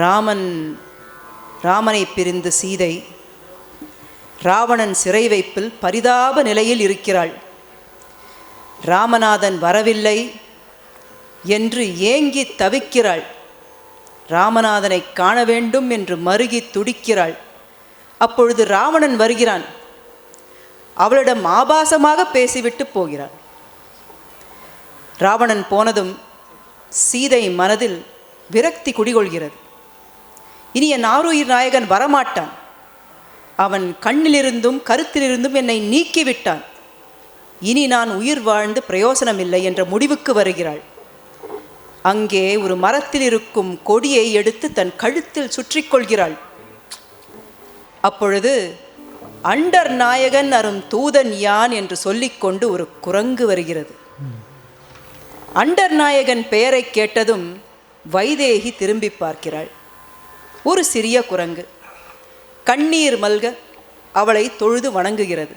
ராமன் ராமனை பிரிந்து சீதை ராவணன் சிறை வைப்பில் பரிதாப நிலையில் இருக்கிறாள். ராமநாதன் வரவில்லை என்று ஏங்கி தவிக்கிறாள். ராமநாதனை காண வேண்டும் என்று மருகி துடிக்கிறாள். அப்பொழுது ராவணன் வருகிறான். அவளிடம் ஆபாசமாக பேசிவிட்டு போகிறான் ராவணன் போனதும் சீதை மனதில் விரக்தி குடிகொள்கிறது. இனி என் ஆருயிர் நாயகன் வரமாட்டான். அவன் கண்ணிலிருந்தும் கருத்திலிருந்தும் என்னை நீக்கிவிட்டான். இனி நான் உயிர் வாழ்ந்து பிரயோசனமில்லை என்ற முடிவுக்கு வருகிறாள். அங்கே ஒரு மரத்தில் இருக்கும் கொடியை எடுத்து தன் கழுத்தில் சுற்றி கொள்கிறாள். அப்பொழுது அண்டர் நாயகன் அரும் தூதன் யான் என்று சொல்லிக்கொண்டு ஒரு குரங்கு வருகிறது. அண்டர் நாயகன் பெயரை கேட்டதும் வைதேகி திரும்பி பார்க்கிறாள். ஒரு சிறிய குரங்கு. கண்ணீர் மல்க அவளை தொழுது வணங்குகிறது.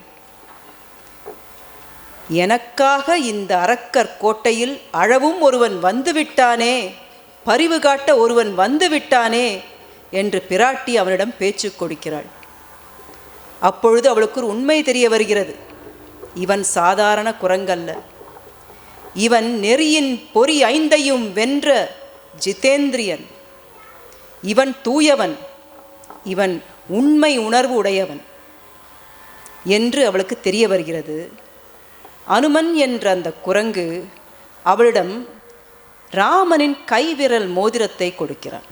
எனக்காக இந்த அரக்கர் கோட்டையில் அழவும் ஒருவன் வந்துவிட்டானே பரிவு காட்ட ஒருவன் வந்துவிட்டானே என்று பிராட்டி அவனிடம் பேச்சு கொடுக்கிறாள். அப்பொழுது அவளுக்கு ஒரு உண்மை தெரிய வருகிறது. இவன் சாதாரண குரங்கல்ல. இவன் நெறியின் பொறி ஐந்தையும் வென்ற ஜிதேந்திரியன். இவன் தூயவன் இவன் உண்மை உணர்வு உடையவன் என்று அவளுக்கு தெரிய வருகிறது. அனுமன் என்ற அந்த குரங்கு அவளிடம் ராமனின் கைவிரல் மோதிரத்தை கொடுக்கிறான்.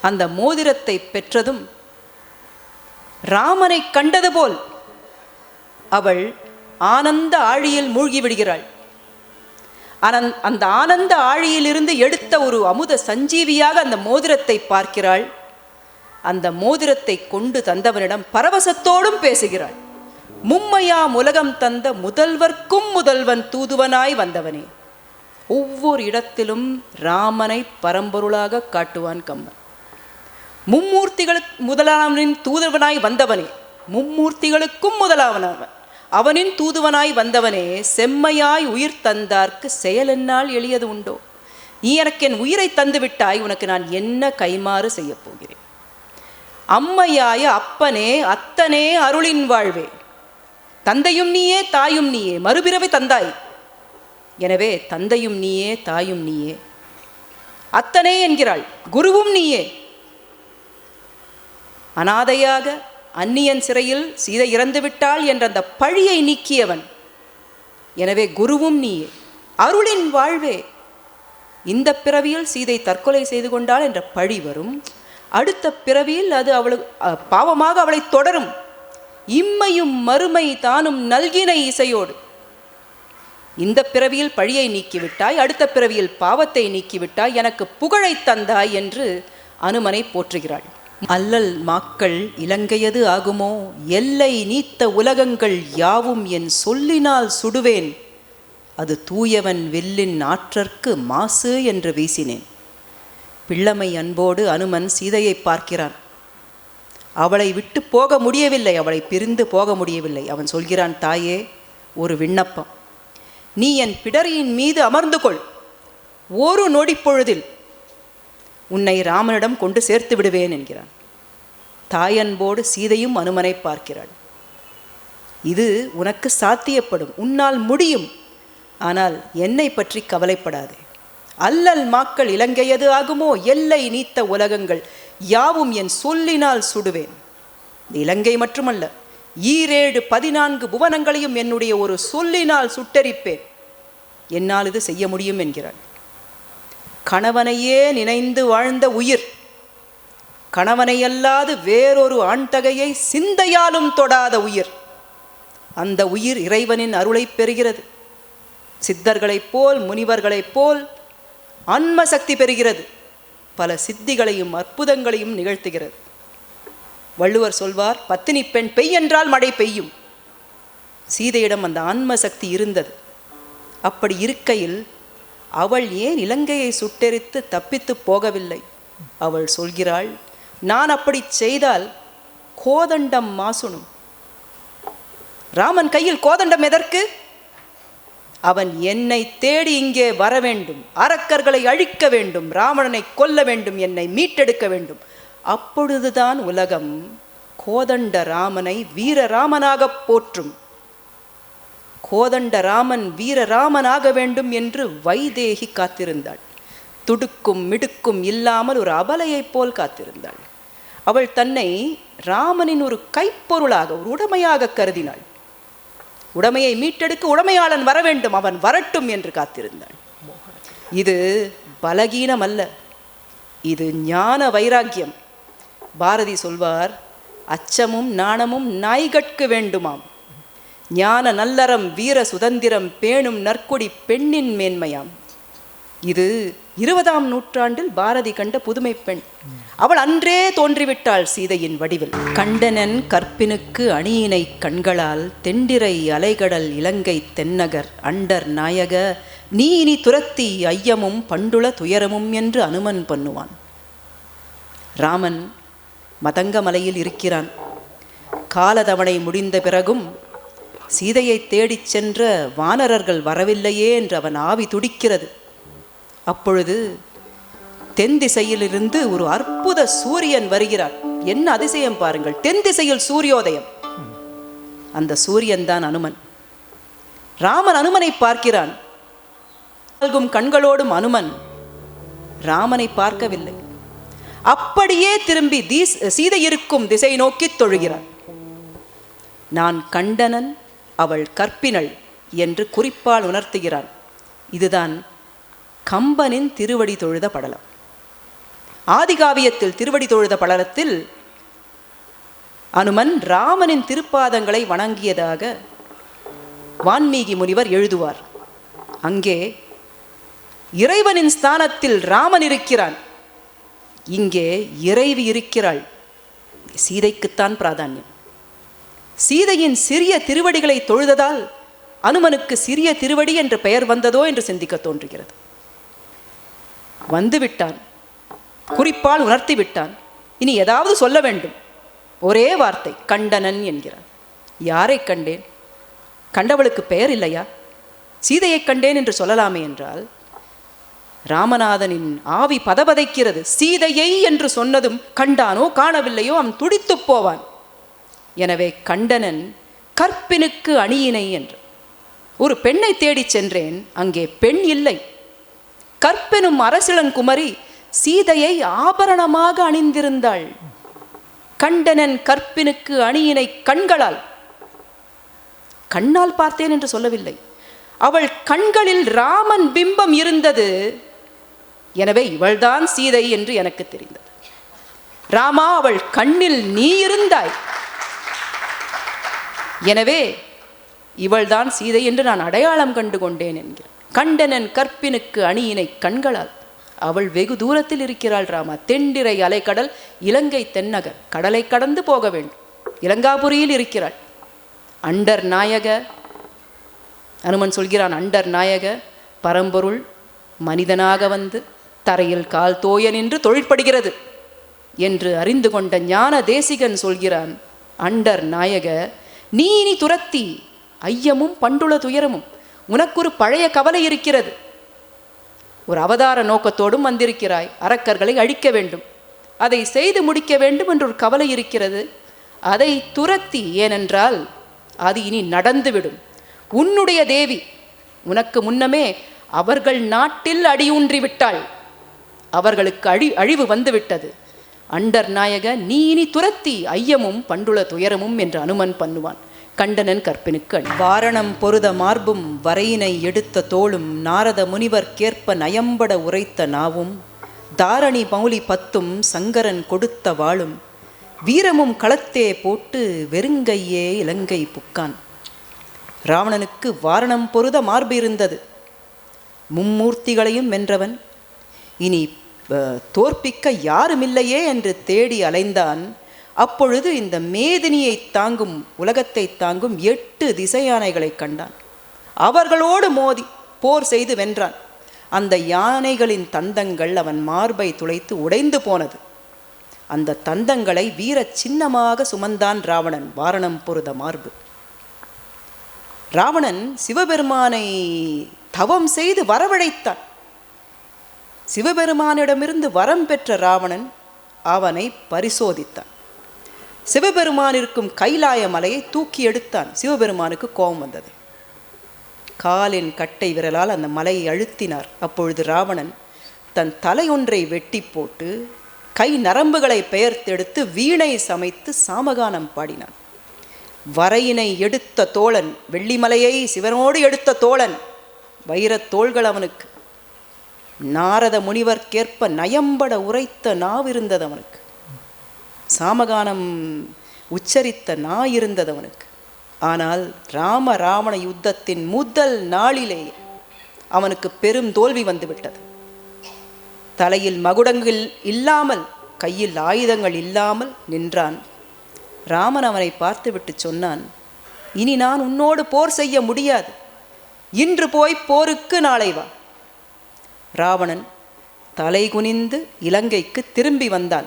அந்த மோதிரத்தை பெற்றதும் ராமனை கண்டது போல் அவள் ஆனந்த ஆழியில் மூழ்கி விடுகிறாள். அனந் அந்த ஆனந்த ஆழியிலிருந்து எடுத்த ஒரு அமுத சஞ்சீவியாக அந்த மோதிரத்தை பார்க்கிறாள். அந்த மோதிரத்தை கொண்டு தந்தவனிடம் பரவசத்தோடும் பேசுகிறாள். மும்மையாம் உலகம் தந்த முதல்வர்க்கும் முதல்வன் தூதுவனாய் வந்தவனே. ஒவ்வொரு இடத்திலும் ராமனை பரம்பொருளாக காட்டுவான் கம்பன். மும்மூர்த்திகளுக்கு முதலாவனின் தூதுவனாய் வந்தவனே. மும்மூர்த்திகளுக்கும் முதலாவனவன். அவனின் தூதுவனாய் வந்தவனே செம்மையாய் உயிர் தந்தார்க்கு செயலென்னால் எளியது உண்டோ? நீ எனக்கு என் உயிரை தந்து விட்டாய் உனக்கு நான் என்ன கைமாறு செய்யப் போகிறேன்? அம்மையாய அப்பனே அத்தனே அருளின் வாழ்வே. தந்தையும் நீயே தாயும் நீயே மறுபிறவை தந்தாய். எனவே தந்தையும் நீயே தாயும் நீயே. அத்தனே என்கிறாள் குருவும் நீயே. அனாதையாக அந்நியன் சிறையில் சீதை இறந்துவிட்டாள் என்ற அந்த பழியை நீக்கியவன். எனவே குருவும் நீயே அருளின் வாழ்வே. இந்த பிறவியில் சீதை தற்கொலை செய்து கொண்டாள் என்ற பழி வரும். அடுத்த பிறவியில் அது அவளுக்கு பாவமாக அவளை தொடரும். இம்மையும் மறுமை தானும் நல்கின இசையோடு. இந்த பிறவியில் பழியை நீக்கிவிட்டாய் அடுத்த பிறவியில் பாவத்தை நீக்கிவிட்டாய் எனக்கு புகழை தந்தாய் என்று அனுமனை போற்றுகிறாள். அல்லல் மாக்கள் இலங்கையது ஆகுமோ? எல்லை நீத்த உலகங்கள் யாவும் என் சொல்லினால் சுடுவேன். அது தூயவன் வில்லின் ஆற்றற்கு மாசு என்று வீசினேன். பிள்ளமை அன்போடு அனுமன் சீதையை பார்க்கிறான். அவளை விட்டு போக முடியவில்லை அவளை பிரிந்து போக முடியவில்லை. அவன் சொல்கிறான் தாயே ஒரு விண்ணப்பம். நீ என் பிடரியின் மீது அமர்ந்து கொள். ஒரு நொடி பொழுதில் உன்னை ராமனிடம் கொண்டு சேர்த்து விடுவேன் என்கிறான். தாயன்போடு சீதையும் அனுமனை பார்க்கிறாள். இது உனக்கு சாத்தியப்படும். உன்னால் முடியும். ஆனால் என்னை பற்றி கவலைப்படாதே. அல்லல் மாக்கள் இலங்கையது ஆகுமோ? எல்லை நீத்த உலகங்கள் யாவும் என் சொல்லினால் சுடுவேன். இலங்கை மட்டுமல்ல. ஈரேழு பதினான்கு புவனங்களையும் என்னுடைய ஒரு சொல்லினால் சுட்டரிப்பேன். என்னால் இது செய்ய முடியும் என்கிறாள். கணவனையே நினைந்து வாழ்ந்த உயிர். கணவனையல்லாது வேறொரு ஆண்தகையை சிந்தையாலும் தொடாத உயிர். அந்த உயிர் இறைவனின் அருளை பெறுகிறது. சித்தர்களைப் போல் முனிவர்களைப் போல் ஆன்ம சக்தி பெறுகிறது. பல சித்திகளையும் அற்புதங்களையும் நிகழ்த்துகிறது. வள்ளுவர் சொல்வார் பத்தினி பெண் பெய் என்றால் மழை பெய்யும். சீதையிடம் அந்த ஆன்ம சக்தி இருந்தது. அப்படி இருக்கையில் அவள் ஏன் இலங்கையை சுட்டெரித்து தப்பித்து போகவில்லை? அவள் சொல்கிறாள் நான் அப்படி செய்தால் கோதண்டம் மாசுணும். ராமன் கையில் கோதண்டம் எதற்கு? அவன் என்னை தேடி இங்கே வர வேண்டும். அரக்கர்களை அழிக்க வேண்டும். ராவணனை கொல்ல வேண்டும். என்னை மீட்டெடுக்க வேண்டும். அப்பொழுதுதான் உலகம் கோதண்ட ராமனை வீரராமனாகப் போற்றும். கோதண்ட ராமன் வீரராமனாக வேண்டும் என்று வைதேகி காத்திருந்தாள். துடுக்கும் மிடுக்கும் இல்லாமல் ஒரு அபலையைப் போல் காத்திருந்தாள். அவள் தன்னை ராமனின் ஒரு கைப்பொருளாக ஒரு உடமையாக கருதினாள். உடமையை மீட்டெடுக்க உடமையாளன் வர வேண்டும் அவன் வரட்டும் என்று காத்திருந்தாள். இது பலகீனம் அல்ல இது ஞான வைராக்கியம். பாரதி சொல்வார் அச்சமும் நாணமும் நாய்கட்கு வேண்டுமாம். ஞான நல்லறம் வீர சுதந்திரம் பேணும் நற்கொடி பெண்ணின் மேன்மையாம். இது இருபதாம் நூற்றாண்டில் பாரதி கண்ட புதுமை பெண். அவள் அன்றே தோன்றிவிட்டாள் சீதையின் வடிவில். கண்டனன் கற்பினுக்கு அணியினை கண்களால் தெண்டிரை அலைகடல் இலங்கை தென்னகர் அண்டர் நாயக நீ இனி துரத்தி ஐயமும் பண்டுள துயரமும் என்று அனுமன் பண்ணுவான். ராமன் மதங்கமலையில் இருக்கிறான். காலதவணை முடிந்த பிறகும் சீதையை தேடிச் சென்ற வானரர்கள் வரவில்லையே என்று அவன் ஆவி துடிக்கிறது. அப்பொழுது தென் திசையிலிருந்து ஒரு அற்புத சூரியன் வருகிறார். என்ன அதிசயம் பாருங்கள். தென் திசையில் சூரியோதயம். அந்த சூரியன் தான் அனுமன். ராமன் அனுமனை பார்க்கிறான். நல்கும் கண்களோடும் அனுமன் ராமனை பார்க்கவில்லை. அப்படியே திரும்பி தீஸ் சீதை இருக்கும் திசை நோக்கி தொழுகிறான். நான் கண்டனன் அவள் கற்பினள் என்று குறிப்பால் உணர்த்துகிறான். இதுதான் கம்பனின் திருவடி தொழுத படலம். ஆதிகாவியத்தில் திருவடி தொழுத படலத்தில் அனுமன் ராமனின் திருப்பாதங்களை வணங்கியதாக வான்மீகி முனிவர் எழுதுவார். அங்கே இறைவனின் ஸ்தானத்தில் ராமன் இருக்கிறான். இங்கே இறைவி இருக்கிறாள். சீதைக்குத்தான் பிராதானியம். சீதையின் சிறிய திருவடிகளை தொழுததால் அனுமனுக்கு சிறிய திருவடி என்று பெயர் வந்ததோ என்று சிந்திக்க தோன்றுகிறது. வந்துவிட்டான். குறிப்பால் உணர்த்தி விட்டான் இனி ஏதாவது சொல்ல வேண்டும். ஒரே வார்த்தை கண்டனன் என்கிறான். யாரை கண்டேன்? கண்டவளுக்கு பெயர் இல்லையா? சீதையை கண்டேன் என்று சொல்லலாமே என்றால் ராமநாதனின் ஆவி பதபதைக்கிறது. சீதையை என்று சொன்னதும் கண்டானோ காணவில்லையோ அவன் துடித்துப் போவான். எனவே கண்டனன் கற்பினுக்கு அணியினை என்று. ஒரு பெண்ணை தேடிச் சென்றேன் அங்கே பெண் இல்லை. கற்பெனும் அரசிளங்குமரி சீதையை ஆபரணமாக அணிந்திருந்தாள். கண்டனன் கற்பினுக்கு அணியினை கண்களால். கண்ணால் பார்த்தேன் என்று சொல்லவில்லை. அவள் கண்களில் ராமன் பிம்பம் இருந்தது. எனவே இவள்தான் சீதை என்று எனக்கு தெரிந்தது. ராமா அவள் கண்ணில் நீ இருந்தாய். எனவே இவள்தான் சீதை என்று நான் அடையாளம் கண்டு கொண்டேன் என்கிறார் கண்டனன் கற்பினுக்கு அணியினை கண்களால். அவள் வெகு தூரத்தில் இருக்கிறாள் ராமா. தெண்டிரை அலைக்கடல் இலங்கை தென்னகர் கடலை கடந்து போக வேண்டும். இலங்காபுரியில் இருக்கிறாள். அண்டர் நாயக. அனுமன் சொல்கிறான் அண்டர் நாயக பரம்பொருள் மனிதனாக வந்து தரையில் கால் தோய நின்று தொழிற்படுகிறது என்று அறிந்து கொண்ட ஞான தேசிகன் சொல்கிறான் அண்டர் நாயக நீ இனி துரத்தி ஐயமும் பண்டுள துயரமும் உனக்கு ஒரு பழைய கவலை இருக்கிறது. ஒரு அவதார நோக்கத்தோடும் வந்திருக்கிறாய் அரக்கர்களை அழிக்க வேண்டும். அதை செய்து முடிக்க வேண்டும் என்று ஒரு கவலை இருக்கிறது. அதை துரத்தி ஏனென்றால் அது இனி நடந்துவிடும். உன்னுடைய தேவி உனக்கு முன்னமே அவர்கள் நாட்டில் அடியூன்றி விட்டாள் அவர்களுக்கு அழி அழிவு வந்துவிட்டது. அண்டர் நாயக நீ இனி துரத்தி ஐயமும் பண்டுள துயரமும் என்று அனுமன் பண்ணுவான். கண்டனன் கற்பினுக்கு வாரணம் பொருத மார்பும் வரையினை எடுத்த தோளும் நாரத முனிவர் கேற்ப நயம்பட உரைத்த நாவும் தாரணி மௌலி பத்தும் சங்கரன் கொடுத்த வாளும் வீரமும் களத்தே போட்டு வெறுங்கையே இலங்கை புக்கான். ராவணனுக்கு வாரணம் பொருத மார்பு இருந்தது. மும்மூர்த்திகளையும் வென்றவன். இனி தோற்பிக்க யாருமில்லையே என்று தேடி அலைந்தான். அப்பொழுது இந்த மேதினியை தாங்கும் உலகத்தை தாங்கும் எட்டு திசையானைகளை கண்டான். அவர்களோடு மோதி போர் செய்து வென்றான். அந்த யானைகளின் தந்தங்கள் அவன் மார்பை துளைத்து உடைந்து போனது. அந்த தந்தங்களை வீர சின்னமாக சுமந்தான் ராவணன் வாரணம் பொருத மார்பு. ராவணன் சிவபெருமானை தவம் செய்து வரவழைத்தான். சிவபெருமானிடமிருந்து வரம் பெற்ற ராவணன் அவனை பரிசோதித்தான். சிவபெருமான் இருக்கும் கைலாய மலையை தூக்கி எடுத்தான். சிவபெருமானுக்கு கோபம் வந்தது. காலின் கட்டை விரலால் அந்த மலையை அழுத்தினார். அப்பொழுது ராவணன் தன் தலையொன்றை வெட்டி போட்டு கை நரம்புகளை பெயர்த்தெடுத்து வீணை சமைத்து சாமகானம் பாடினான். வரையினை எடுத்த தோழன் வெள்ளிமலையை சிவனோடு எடுத்த தோழன் வைரத் தோள்கள் அவனுக்கு நாரத முனிவர்க்கேற்ப நயம்பட உரைத்த நாவிருந்தது அவனுக்கு சாமகானம் உச்சரித்த நா இருந்தது அவனுக்கு ஆனால் ராம ராவண யுத்தத்தின் முதல் நாளிலே அவனுக்கு பெரும் தோல்வி வந்துவிட்டது. தலையில் மகுடங்கள் இல்லாமல் கையில் ஆயுதங்கள் இல்லாமல் நின்றான். ராமன் அவனை பார்த்துவிட்டு சொன்னான் இனி நான் உன்னோடு போர் செய்ய முடியாது. இன்று போய் போருக்கு நாளை வா. ராவணன் தலை குனிந்து இலங்கைக்கு திரும்பி வந்தான்.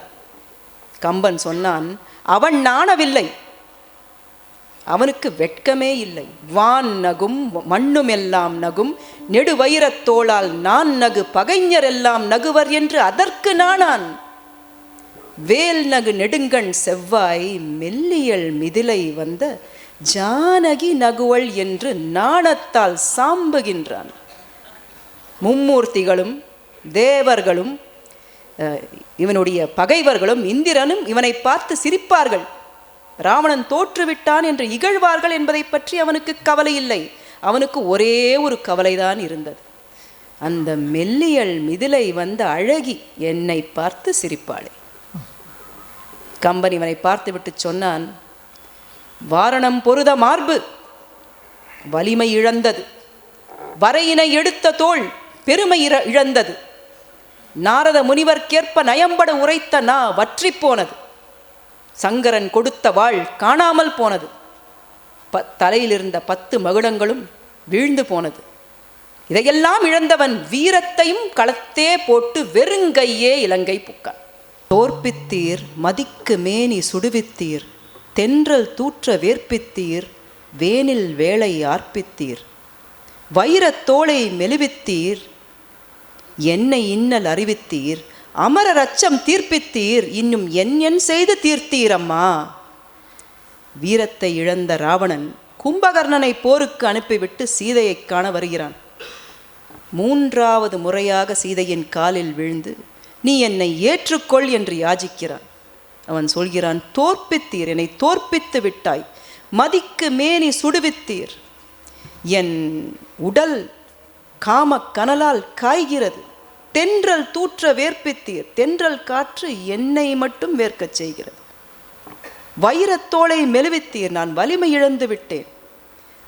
கம்பன் சொன்னான் அவன் நாணவில்லை. அவனுக்கு வெட்கமே இல்லை. வான் நகும் மண்ணும் எல்லாம் நகும். நெடுவயிரத் தோளால் நான் நகு பகைஞர் எல்லாம் நகுவர் என்று அதற்கு நானான் வேல் நகு நெடுங்கண் செவ்வாய் மெல்லியல் மிதிலை வந்த ஜானகி நகுவள் என்று நாணத்தால் சாம்புகின்றான். மும்மூர்த்திகளும் தேவர்களும் இவனுடைய பகைவர்களும் இந்திரனும் இவனை பார்த்து சிரிப்பார்கள். ராவணன் தோற்றுவிட்டான் என்று இகழ்வார்கள் என்பதை பற்றி அவனுக்கு கவலை இல்லை. அவனுக்கு ஒரே ஒரு கவலைதான் இருந்தது. அந்த மெல்லியல் மிதிலை வந்த அழகி என்னை பார்த்து சிரிப்பாளே. கம்பன் இவனை பார்த்துவிட்டு சொன்னான் வாரணம் பொருத மார்பு வலிமை இழந்தது. வரையினை எடுத்த தோள் பெருமை இழந்தது. நாரத முனிவர்க்கேற்ப நயம்பட உரைத்த நா வற்றிப் போனது. சங்கரன் கொடுத்த வாழ் காணாமல் போனது. ப தலையிலிருந்த பத்து மகுடங்களும் வீழ்ந்து போனது. இதையெல்லாம் இழந்தவன் வீரத்தையும் களத்தே போட்டு வெறுங்கையே இலங்கை புக்கான். தோற்பித்தீர் மதிக்கு மேனி சுடுவித்தீர் தென்றல் தூற்ற வேர்ப்பித்தீர் வேனில் வேலை ஆர்ப்பித்தீர். வைரத் தோளை மெலிவித்தீர் என்னை இன்னல் அறிவித்தீர் அமரர் அச்சம் தீர்ப்பித்தீர் இன்னும் என் என் செய்து தீர்த்தீர் அம்மா வீரத்தை இழந்த ராவணன் கும்பகர்ணனை போருக்கு அனுப்பிவிட்டு சீதையைக் காண வருகிறான். மூன்றாவது முறையாக சீதையின் காலில் விழுந்து நீ என்னை ஏற்றுக்கொள் என்று யாசிக்கிறான் அவன் சொல்கிறான் தோற்பித்தீர் என்னை தோற்பித்து விட்டாய். மதிக்கு மேனி சுடுவித்தீர். என் உடல் காம கனலால் காய்கிறது. தென்றல் தூற்ற வேர்ப்பித்தீர். தென்றல் காற்று என்னை மட்டும் வேர்க்கச் செய்கிறது. வைரத்தோளை மெலுவித்தீர் நான் வலிமை இழந்து விட்டேன்.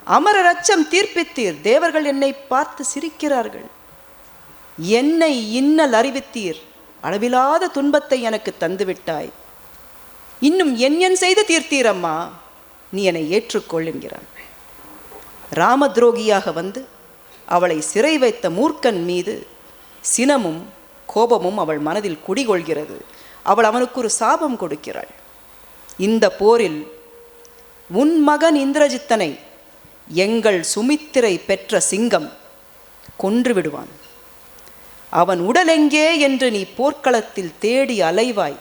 அமரர் அச்சம் தீர்ப்பித்தீர். தேவர்கள் என்னை பார்த்து சிரிக்கிறார்கள். என்னை இன்னல் அறிவித்தீர். அளவிலாத துன்பத்தை எனக்கு தந்துவிட்டாய். இன்னும் என் என் செய்து தீர்த்தீரம்மா. நீ என்னை ஏற்றுக்கொள்ளுங்கிறான் ராம துரோகியாக வந்து அவளை சிறை வைத்த மூர்க்கன் மீது சினமும் கோபமும் அவள் மனதில் குடிகொள்கிறது. அவள் அவனுக்கு ஒரு சாபம் கொடுக்கிறாள். இந்த போரில் உன் மகன் இந்திரஜித்தனை எங்கள் சுமித்திரை பெற்ற சிங்கம் கொன்று விடுவான். அவன் உடல் எங்கே என்று நீ போர்க்களத்தில் தேடி அலைவாய்.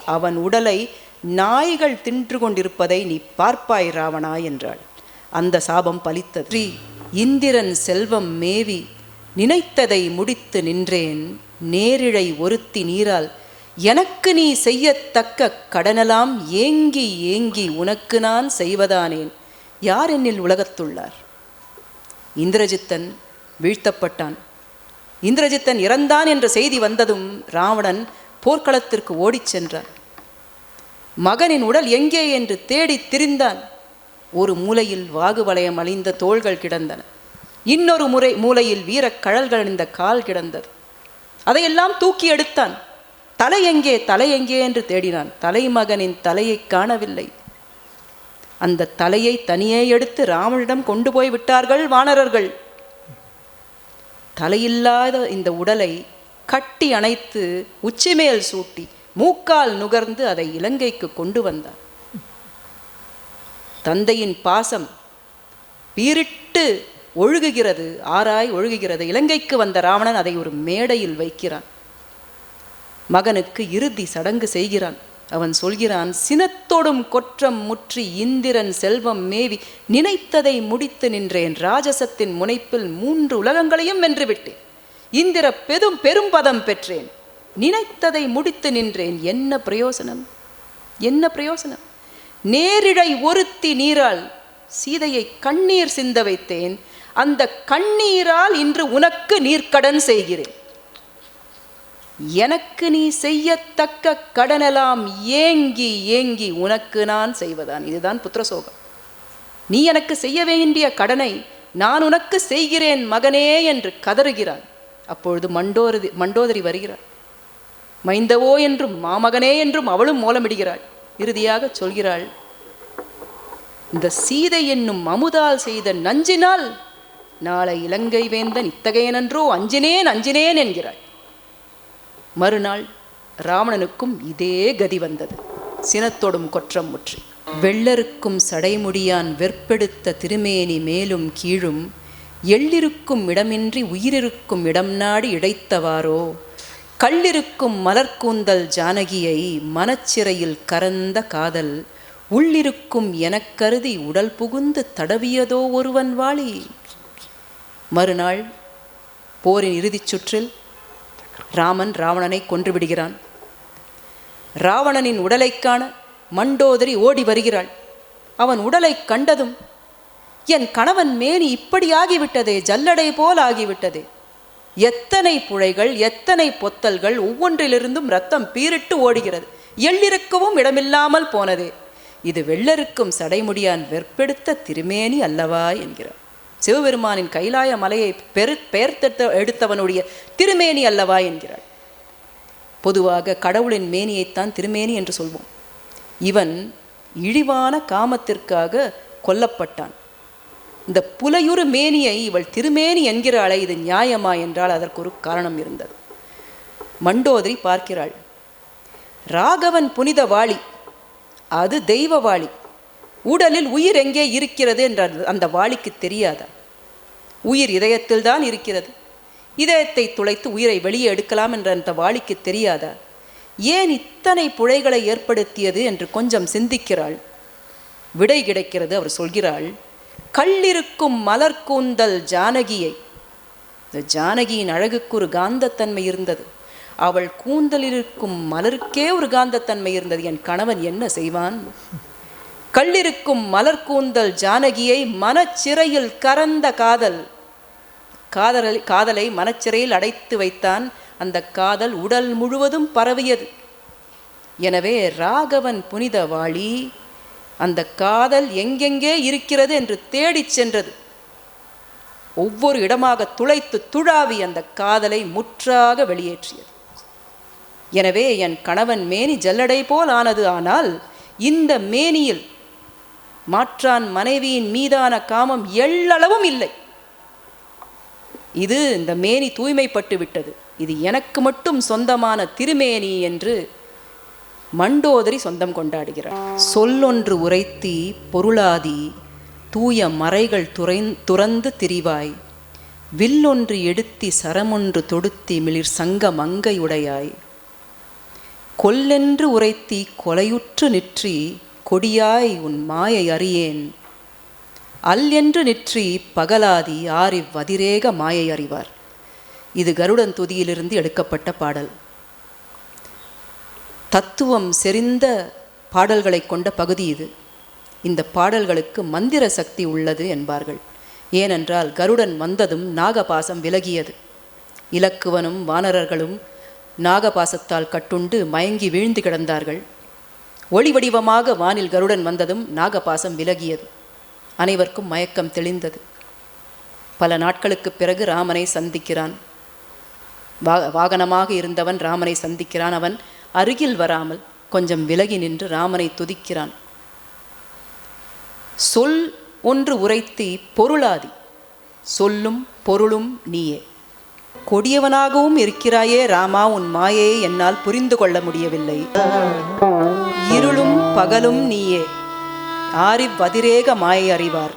அவன் உடலை நாய்கள் தின்று கொண்டிருப்பதை நீ பார்ப்பாய் ராவணா என்றாள். அந்த சாபம் பலித்தது. ஸ்ரீ இந்திரன் செல்வம் மேவி நினைத்ததை முடித்து நின்றேன் நேரிழை ஒருத்தி நீரால் எனக்கு நீ செய்யத்தக்க கடனெல்லாம் ஏங்கி ஏங்கி உனக்கு நான் செய்வதானேன் யார் என்னில் உலகத்துள்ளார்? இந்திரஜித்தன் வீழ்த்தப்பட்டான். இந்திரஜித்தன் இறந்தான் என்ற செய்தி வந்ததும் ராவணன் போர்க்களத்திற்கு ஓடிச் சென்றான். மகனின் உடல் எங்கே என்று தேடித் திரிந்தான். ஒரு மூலையில் வாகு வளையம் அழிந்த தோள்கள் கிடந்தன. இன்னொரு முறை மூலையில் வீரக் கழல்கள் அணிந்த கால் கிடந்தது. அதையெல்லாம் தூக்கி எடுத்தான். தலை எங்கே தலை எங்கே என்று தேடினான். தலைமகனின் தலையை காணவில்லை. அந்த தலையை தனியே எடுத்து ராமனிடம் கொண்டு போய் விட்டார்கள் வானரர்கள். தலையில்லாத இந்த உடலை கட்டி அணைத்து உச்சிமேல் சூட்டி மூக்கால் நுகர்ந்து அதை இலங்கைக்கு கொண்டு வந்தான். தந்தையின் பாசம் பீரிட்டு ஒழுகுகிறது ஆராய் ஒழுகுகிறது. இலங்கைக்கு வந்த ராவணன் அதை ஒரு மேடையில் வைக்கிறான். மகனுக்கு இறுதி சடங்கு செய்கிறான். அவன் சொல்கிறான் சினத்தோடும் கொற்றம் முற்றி இந்திரன் செல்வம் மேவி நினைத்ததை முடித்து நின்றேன். ராஜசத்தின் முனைப்பில் மூன்று உலகங்களையும் வென்றுவிட்டேன். இந்திர பெரும் பெரும்பதம் பெற்றேன். நினைத்ததை முடித்து நின்றேன். என்ன பிரயோசனம்? என்ன பிரயோசனம்? நேரிழை ஒருத்தி நீரால் சீதையை கண்ணீர் சிந்த வைத்தேன் அந்த கண்ணீரால் இன்று உனக்கு நீர்க்கடன் செய்கிறேன். எனக்கு நீ செய்யத்தக்க கடனெல்லாம் ஏங்கி ஏங்கி உனக்கு நான் செய்வதான் இதுதான் புத்திரசோகம். நீ எனக்கு செய்ய வேண்டிய கடனை நான் உனக்கு செய்கிறேன் மகனே என்று கதறுகிறான். அப்பொழுது மண்டோரதி மண்டோதரி வருகிறாள். மைந்தவோ என்றும் மாமகனே என்றும் அவளும் மோலமிடுகிறாள். இறுதியாக சொல்கிறாள் இந்த சீதை என்னும் அமுதால் செய்த நஞ்சினால் நாளை இலங்கை வேந்தன் இத்தகையனன்றோ அஞ்சினேன் அஞ்சினேன் என்கிறாள். மறுநாள் ராவணனுக்கும் இதே கதி வந்தது. சினத்தோடும் கொற்றம் முற்றி. வெள்ளருக்கும் சடைமுடியான் வெற்பெடுத்த திருமேனி மேலும் கீழும் எள்ளிருக்கும் இடமின்றி உயிரிருக்கும் இடம் நாடி இடைத்தவாரோ கள்ளிருக்கும் மலர்க்கூந்தல் ஜானகியை மனச்சிறையில் கரந்த காதல் உள்ளிருக்கும் எனக்கருதி உடல் புகுந்து தடவியதோ ஒருவன் வாளி. மறுநாள் போரின் இறுதிச் சுற்றில் ராமன் ராவணனை கொன்றுவிடுகிறான். ராவணனின் உடலைக் காண மண்டோதரி ஓடி வருகிறாள். அவன் உடலைக் கண்டதும் என் கணவன் மேனி இப்படி ஆகிவிட்டதே ஜல்லடை போல் ஆகிவிட்டதே எத்தனை புழைகள் எத்தனை பொத்தல்கள் ஒவ்வொன்றிலிருந்தும் ரத்தம் பீரிட்டு ஓடுகிறது. எள்ளிருக்கவும் இடமில்லாமல் போனதே. இது வெள்ளருக்கும் சடைமுடியான் வெற்பெடுத்த திருமேனி அல்லவா என்கிறார். சிவபெருமானின் கைலாய மலையை பெரு பெயர்த்தெடுத்த எடுத்தவனுடைய திருமேனி அல்லவா என்கிறாள் பொதுவாக கடவுளின் மேனியைத்தான் திருமேனி என்று சொல்வோம். இவன் இழிவான காமத்திற்காக கொல்லப்பட்டான். இந்த புலையுறு மேனியை இவள் திருமேனி என்கிறாளே இது நியாயமா என்றால் அதற்கு ஒரு காரணம் இருந்தது. மண்டோதரி பார்க்கிறாள். ராகவன் புனித வாளி அது தெய்வ வாளி உடலில் உயிர் எங்கே இருக்கிறது என்ற அந்த வாளிக்கு தெரியாதா? உயிர் இதயத்தில் தான் இருக்கிறது. இதயத்தை துளைத்து உயிரை வெளியே எடுக்கலாம் என்ற அந்த வாளிக்கு தெரியாதா? ஏன் இத்தனை புழைகளை ஏற்படுத்தியது என்று கொஞ்சம் சிந்திக்கிறாள். விடை கிடைக்கிறது அவர் சொல்கிறாள் கள்ளிருக்கும் மலர்கூந்தல் ஜானகியை. இந்த ஜானகியின் அழகுக்கு ஒரு காந்தத்தன்மை இருந்தது. அவள் கூந்தலில் இருக்கும் மலருக்கே ஒரு காந்தத்தன்மை இருந்தது. என் கணவன் என்ன செய்வான்? கள்ளிருக்கும் மலர் கூந்தல் ஜானகியை மனச்சிறையில் கறந்த காதல். காதலை காதலை மனச்சிறையில் அடைத்து வைத்தான். அந்த காதல் உடல் முழுவதும் பரவியது. எனவே ராகவன் புனித வாளி அந்த காதல் எங்கெங்கே இருக்கிறது என்று தேடிச் சென்றது. ஒவ்வொரு இடமாக துளைத்து துழாவி அந்த காதலை முற்றாக வெளியேற்றியது. எனவே என் கணவன் மேனி ஜல்லடை போல் ஆனது ஆனால் இந்த மேனியில் மாற்றான் மனைவியின் மீதான காமம் எள்ளளவும் இல்லை. இது இந்த மேனி தூய்மைப்பட்டு விட்டது. இது எனக்கு மட்டும் சொந்தமான திருமேனி என்று மண்டோதரி சொந்தம் கொண்டாடுகிறார். சொல்லொன்று உரைத்தி பொருளாதி தூய மறைகள் துறை துறந்து திரிவாய். வில்லொன்று எடுத்தி சரமொன்று தொடுத்தி மிளிர் சங்க மங்கையுடையாய் கொல்லென்று உரைத்தி கொலையுற்று நிற்றி கொடியாய் உன் மாயை அறியேன். அல் என்று நிற்றி பகலாதி ஆரிவ் அதிரேக மாயை அறிவார். இது கருடன் துதியிலிருந்து எடுக்கப்பட்ட பாடல். தத்துவம் செறிந்த பாடல்களை கொண்ட பகுதி இது. இந்த பாடல்களுக்கு மந்திர சக்தி உள்ளது என்பார்கள். ஏனென்றால் கருடன் வந்ததும் நாகபாசம் விலகியது. இலக்குவனும் வானரர்களும் நாகபாசத்தால் கட்டுண்டு மயங்கி வீழ்ந்து கிடந்தார்கள். ஒளி வடிவமாக வானில் கருடன் வந்ததும் நாகபாசம் விலகியது. அனைவருக்கும் மயக்கம் தெளிந்தது. பல நாட்களுக்கு பிறகு ராமனை சந்திக்கிறான். வா வாகனமாக இருந்தவன் ராமனை சந்திக்கிறான். அவன் அருகில் வராமல் கொஞ்சம் விலகி நின்று ராமனை துதிக்கிறான். சொல் ஒன்று உரைத்தி பொருளாதி சொல்லும் பொருளும் நீயே. கொடியவனாகவும் இருக்கிறாயே ராமா உன் மாயையை என்னால் புரிந்து கொள்ள முடியவில்லை. இருளும் பகலும் நீயே ஆரிவ் வதிரேக மாயை அறிவார்.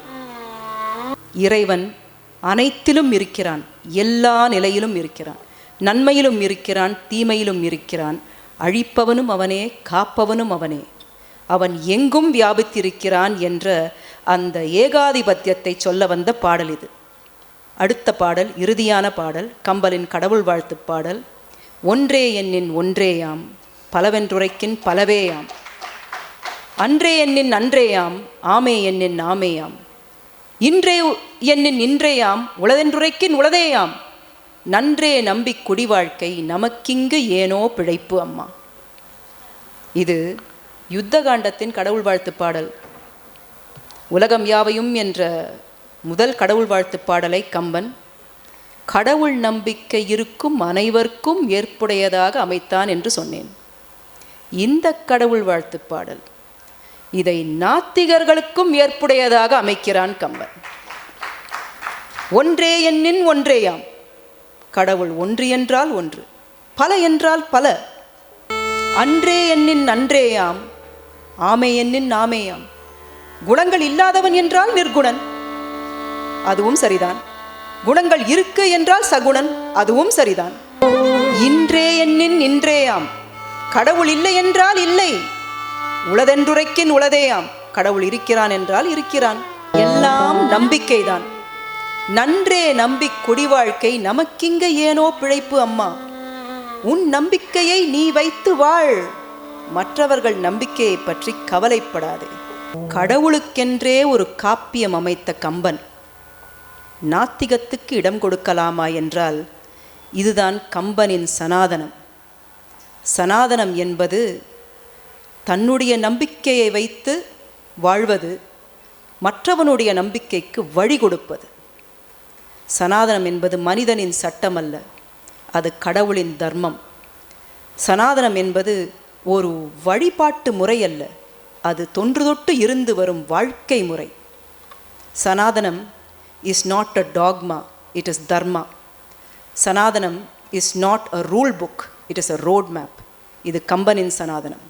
இறைவன் அனைத்திலும் இருக்கிறான் எல்லா நிலையிலும் இருக்கிறான். நன்மையிலும் இருக்கிறான் தீமையிலும் இருக்கிறான். அழிப்பவனும் அவனே காப்பவனும் அவனே. அவன் எங்கும் வியாபித்திருக்கிறான் என்ற அந்த ஏகாதிபத்தியத்தை சொல்ல வந்த பாடல் இது. அடுத்த பாடல் இறுதியான பாடல் கம்பலின் கடவுள் வாழ்த்து பாடல். ஒன்றே எண்ணின் ஒன்றேயாம் பலவென்றுரைக்கின் பலவேயாம். அன்றே எண்ணின் அன்றேயாம் ஆமே எண்ணின் ஆமேயாம். இன்றே எண்ணின் இன்றேயாம் உளதென்றுரைக்கின் உளதேயாம். நன்றே நம்பிக் குடிவாழ்க்கை நமக்கிங்கு ஏனோ பிழைப்பு அம்மா. இது யுத்த காண்டத்தின் கடவுள் வாழ்த்து பாடல். உலகம் யாவையும் என்ற முதல் கடவுள் வாழ்த்து பாடலை கம்பன் கடவுள் நம்பிக்கை இருக்கும் அனைவருக்கும் ஏற்புடையதாக அமைத்தான் என்று சொன்னேன். இந்த கடவுள் வாழ்த்து பாடல் இதை நாத்திகர்களுக்கும் ஏற்புடையதாக அமைக்கிறான் கம்பன். ஒன்றே எண்ணின் ஒன்றேயாம். கடவுள் ஒன்று என்றால் ஒன்று பல என்றால் பல. அன்றே எண்ணின் அன்றேயாம் ஆமை எண்ணின் ஆமேயாம். குணங்கள் இல்லாதவன் என்றால் நிர்குணன் அதுவும் சரிதான். குணங்கள் இருக்கு என்றால் சகுணன் அதுவும் சரிதான். இன்றே எண்ணின் இன்றேயாம் கடவுள் இல்லை என்றால் இல்லை. உளதென்றுரைக்கின் உளதேயாம் கடவுள் இருக்கிறான் என்றால் இருக்கிறான். எல்லாம் நம்பிக்கைதான். நன்றே நம்பிக் குடிவாழ்க்கை நமக்கிங்க ஏனோ பிழைப்பு அம்மா. உன் நம்பிக்கையை நீ வைத்து வாழ். மற்றவர்கள் நம்பிக்கையை பற்றி கவலைப்படாதே. கடவுளுக்கென்றே ஒரு காப்பியம் அமைத்த கம்பன். நாத்திகத்துக்கு இடம் கொடுக்கலாமா என்றால் இதுதான் கம்பனின் சனாதனம். சனாதனம் என்பது தன்னுடைய நம்பிக்கையை வைத்து வாழ்வது மற்றவனுடைய நம்பிக்கைக்கு வழி கொடுப்பது. சனாதனம் என்பது மனிதனின் சட்டம் அல்ல அது கடவுளின் தர்மம். சனாதனம் என்பது ஒரு வழிபாட்டு முறை அல்ல அது தொன்று தொட்டு இருந்து வரும் வாழ்க்கை முறை. Sanatanam is not a dogma it is dharma Sanatanam is not a rule book it is a road map இது கம்பனின் சனாதனம்.